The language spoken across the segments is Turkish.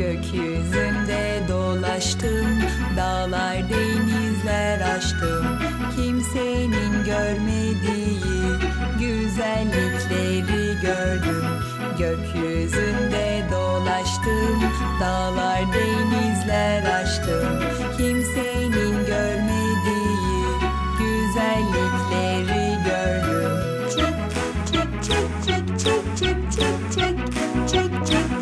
Gökyüzünde dolaştım, dağlar denizler aştım. Kimsenin görmediği güzellikleri gördüm. Gökyüzünde dolaştım, dağlar denizler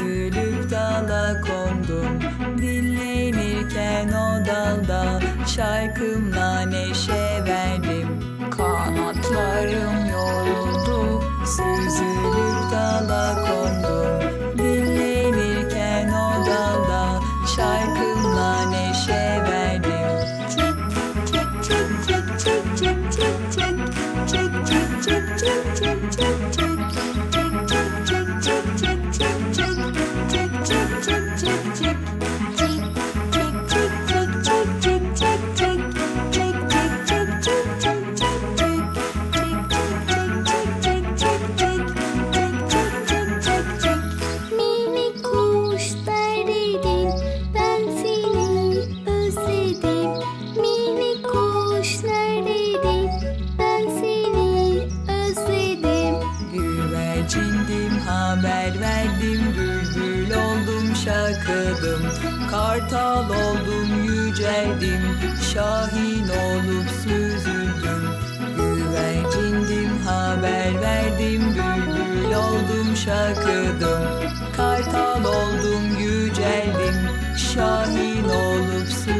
Süzülüp dala kondum Dinlenirken o dalda Şarkımla neşe verdim Kanatlarım yoruldu Süzülüp dala kondum Dinlenirken o dalda Şarkımla neşe verdim Çık çık çık çık çık çık çık çık çık çık çık çık çık çık Minik Güvercindim haber verdim Bülbül oldum şakıdım Kartal oldum yüceldim Şahin olup süzüldüm. Güvercindim haber verdim Bülbül oldum şakıdım Kartal oldum yüceldim Şahin olup süzüldüm